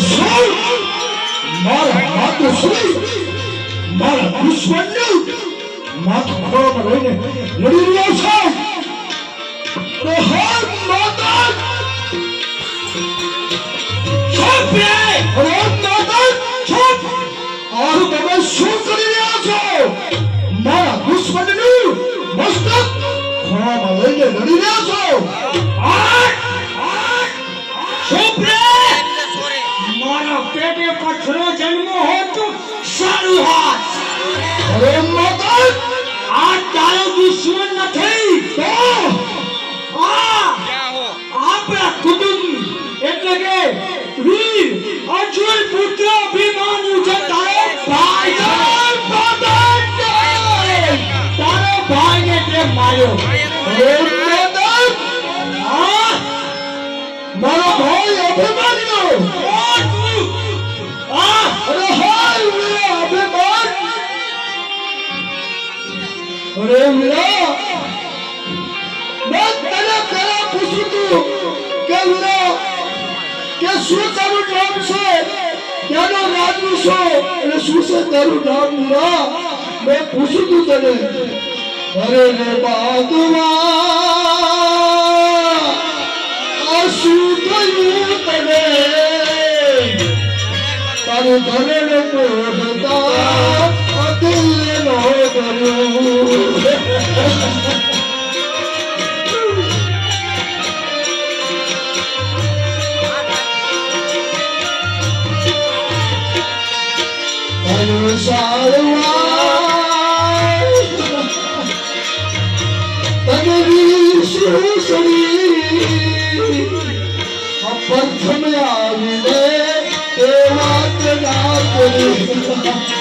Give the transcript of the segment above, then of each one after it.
શું મારા માતૃશ્રી મારા દુશ્મનનું માથું ખોળામાં રહીને લડી રહ્યો છે તો હર માતા ચૂપ રે અરે માતા ચૂપ આ તમે શું કરી રહ્યા છો મારા દુશ્મનનું મસ્તક ખોળામાં લઈને લડી રહ્યા છો. પથરો જન્મો હોત સારું હોત અરે મગર આ તારો દુશ્મન નથી. તો આ આપણા કુટુંબ, એટલે કે વીર અર્જુન પુત્ર અભિમાન્યુ છે તારો ભાઈ. તારો ભાઈને તે માર્યો. અરે વીરા મેં તને પહેલા પૂછ્યું તું કે વીરા, કે શું તારું નામ છે? ક્યાંનો રાજુ છો? અને શું છે તારું નામ વીરા? મેં પૂછ્યું તું તને. અરે રે બાદમાં આ શું થયું તને? તારું અદિલ નો કર્યું પ્રથમ આવીને તે વાત ના કરી.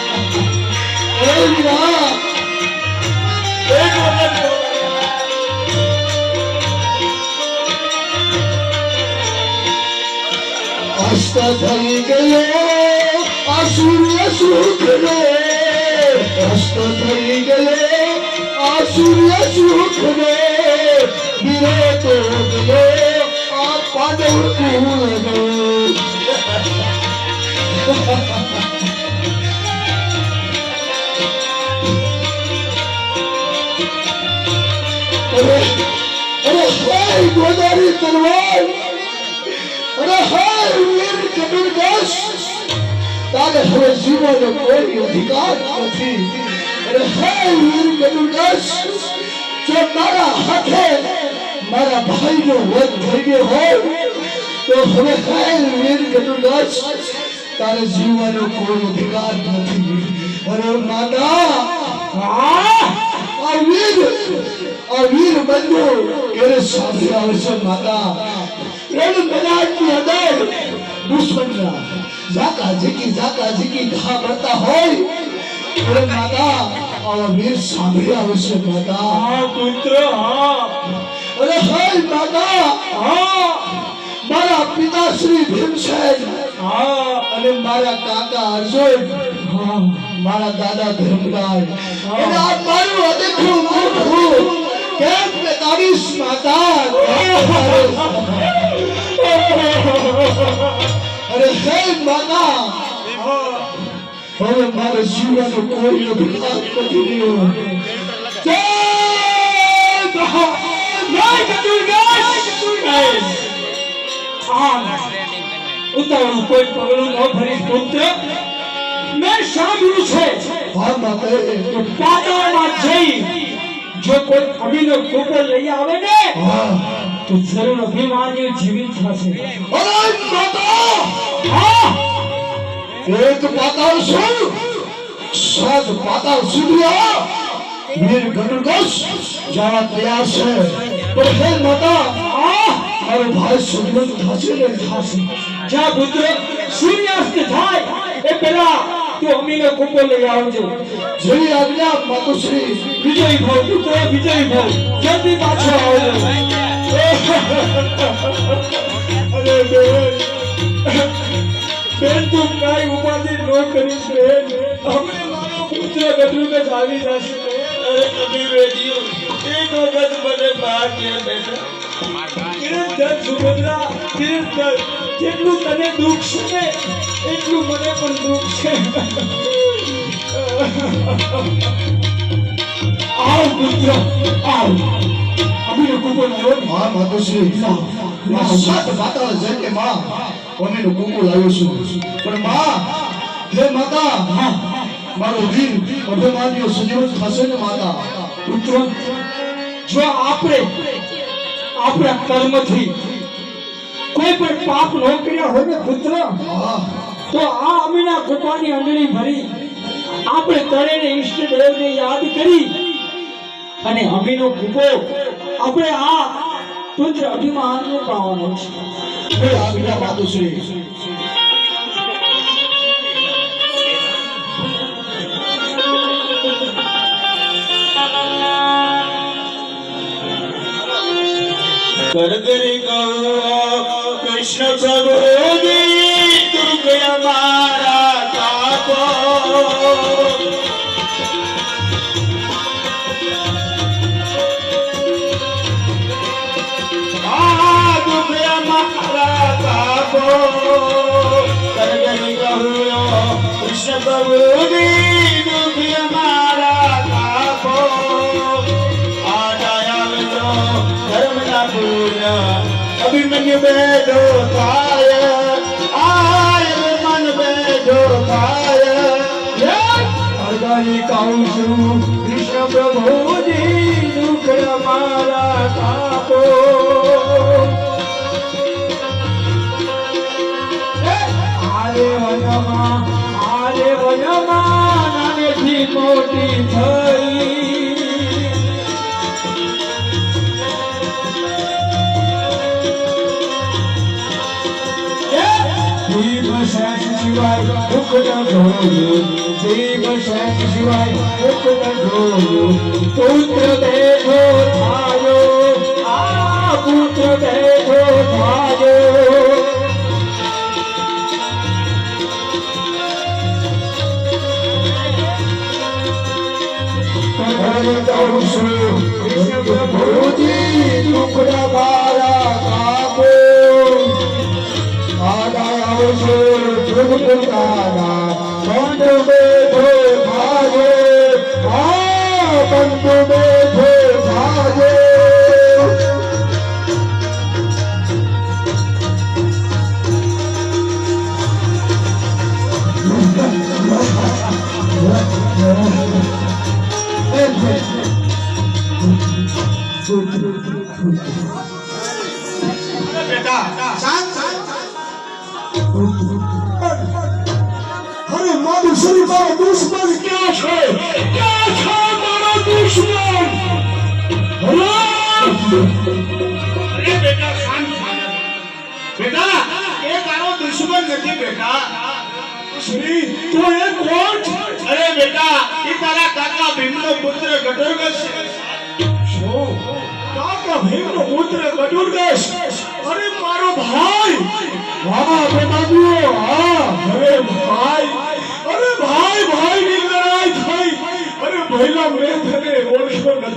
અસ્ત થઈ ગયો આ સૂર્ય સુખને અસ્ત થઈ ગયો આ સૂર્ય સુખને વિરે તો ગયો આ પાડવ કુળનો અરે અરે હાય ગોદારી તલવાર. અરે હાય વીર કબીરદાસ તારે હવે જીવવાનો કોઈ અધિકાર નથી. અરે હાય વીર કબીરદાસ જો મારા હાથે મારા ભાઈનો વધ થઈ ગયો હોય તો હવે હાય વીર કબીરદાસ તારે જીવવાનો કોઈ અધિકાર નથી. અરે માતા આ આ વીર આ વીર બંધુ એને સામે આવશે માતા. રણ મેદાનની અંદર દુશ્મનના. ઝાકા ઝીકી ઝાકા ઝીકી ઘા પડતા હોય. અરે માતા આ વીર સાંભળી આવશે માતા. હા પુત્ર હા. અરે હાય માતા હા. મારા પિતાશ્રી ભીમસેન. હા. અને મારા કાકા અર્જુન. હા. મારા દાદા ધર્મરાજ કેમ કે તારીશ માતા કેમ તારીશ? અરે હે માતા હવે મારે જીવવાનો કોઈ અધિકાર નથી રહ્યો જય મહા- જય ચતુર્ગાસ આમ ઉતાવળું કોઈ પગલું ન ભરીશ પુત્ર મેં સાંભળ્યું છે હા માતા કે પાતાળમાં જઈ જો કોઈ અમીનો કુકર લઈ આવે ને તો જરૂર અભિમાન્યુ જીવિત થશે. એક પાતાળ શું? સાત પાતાળ સુધી વીર ગણગસ જવા તૈયાર છે. પણ હે માતા આ મારો ભાઈ સુજમન થશે ને થશે? જ્યાં પુત્ર સૂર્યાસ્ત થાય. એ પહેલા તું અમીનો કુકર લઈ આવજો. જેવી આજ્ઞા માતુશ્રી વિજય ભાવ પુત્ર વિજય ભાવ. જલ્દી પાછો આવજો અરે બેન. બેન તું કાંઈ ઉપાધિ ન કરીશ બેન હમણે મારો પુત્ર ગઢું કે આવી જશે અરે કભી બેટીઓ એક વખત મને બહાર કે બેટા નિરંતર સુભદ્રા નિરંતર જેટલું તને દુઃખ છે એટલું મને પણ દુઃખ છે. આવ પુત્ર આવ. અમીનો કુકુ લાવ્યો ને? હા માતુશ્રી માં સાત માતા છે કે મા અમીનું કુકુ લાવ્યો છું. પણ મા હે માતા મારો વીર અભિમાન્યો સજીવન થશે ને માતા? પુત્ર જો આપણે આપણા કર્મથી. કોઈ પણ પાપ ન કર્યા હોય ને પુત્ર તો આ અમીના કૃપાની અંગણી ભરી આપણે તળેને ઈષ્ટદેવને યાદ કરી અને અમીનો કૃપો આપણે આ પુત્ર અભિમાનને પાવાનો છે. હે આજ્ઞા માતુશ્રી કરગરી ગૌ કૃષ્ણ સરોજી દુર્ગય મારા તાપો કૃષ્ણ સરોજી અભિમન્યુ બેઠો પાય આય મન બેઠો થાય અર્ગાની કહું છું કૃષ્ણ પ્રભુજી દુઃખ મારા કાપો ન જોયું ભીમસેન શિવાય દુઃખ ન જોયું પુત્ર બેઠો થાયો આ પુત્ર બેઠો થાયો પ્રભુજી তারা বন্ধবে ভাগে અરે બેટા, શાંત. બેટા, એ તારો દુશ્મન નથી બેટા. શ્રી, તો એ કોણ? અરે બેટા, એ તારા કાકા ભીમનો પુત્ર મારો ભાઈ! ભાઈ! ની લડાઈ થઈ. અરે પહેલા મેં તને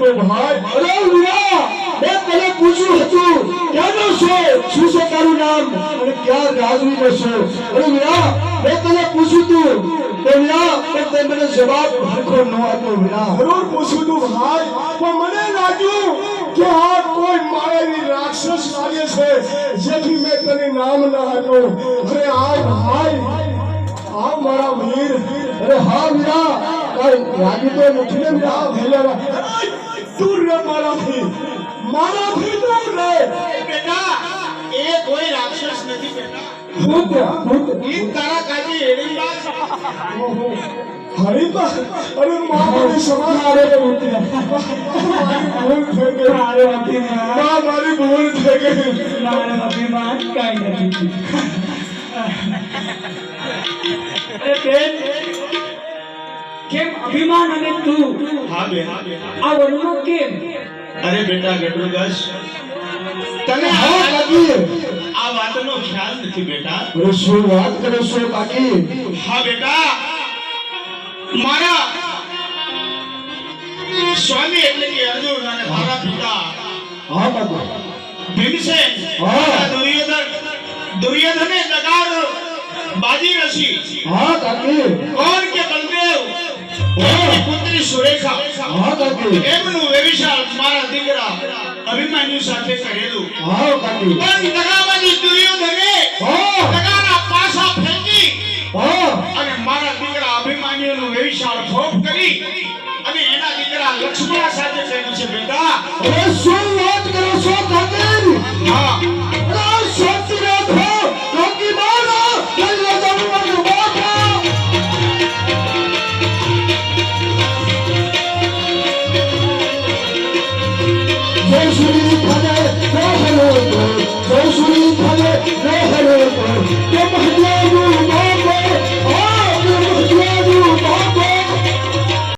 નતો ભાઈ અરે વીરા મેં તને પૂછ્યું હતું, કેનો છો? શું છે તારું નામ? અને ક્યાં રાજવીનો છો? અરે વીરા મેં તને પૂછ્યું તું તો વીરા પણ તે મને જવાબ હરખો ન આપ્યો વીરા જરૂર પૂછું તું ભાઈ પણ મને લાગ્યું કે આ કોઈ માયાવી રાક્ષસ લાગે છે, જેથી મેં તને નામ ના આપ્યું. અરે આ ભાઈ, આ મારા વીર અરે હા વીરા કઈ લાગી તો નથી ને વીરા ભેલા દૂર રે મારાથી મારાથી દૂર રે. બેટા એ કોઈ રાક્ષસ નથી બેટા. ભૂત ભૂત. એ તારા કાજી એડી અરે મારી સમાન અરે પુત્ર ભૂલ થઈ ગઈ. મારો અભિમાન મા મારી ભૂલ થઈ ગઈ. મારો અભિમાન કાંઈ નથી. અરે બેન. કેમ અભિમાન અને તું હા બે આ વનમાં કેમ? અરે બેટા ઘટોરગસ તને હા આ કાકી. આ વાતનો ખ્યાલ નથી બેટા. અરે શું વાત કરો છો કાકી? હા બેટા. મારા સ્વામી એટલે કે અર્જુન અને મારા પિતા. હા કાકા. ભીમસેન હા. દુર્યોધન દુર્યોધને દગાર બાજી રસી. હા કાકી. કોણ કે એમની પુત્રી સુરેખા એમનું વ્યભિચાર મારા દીકરા અભિમાન્યુ સાથે કરેલું. પણ દગાબાજી દુર્યોધને દગાના પાસા ફેંકી. અને મારા દીકરા અભિમાન્યુનું વ્યભિચાર ભોગ કરી અને એના દીકરા લક્ષ્મણ સાથે કહ્યું છે બેટા. શું વાત કરો છો ઠાકર હા.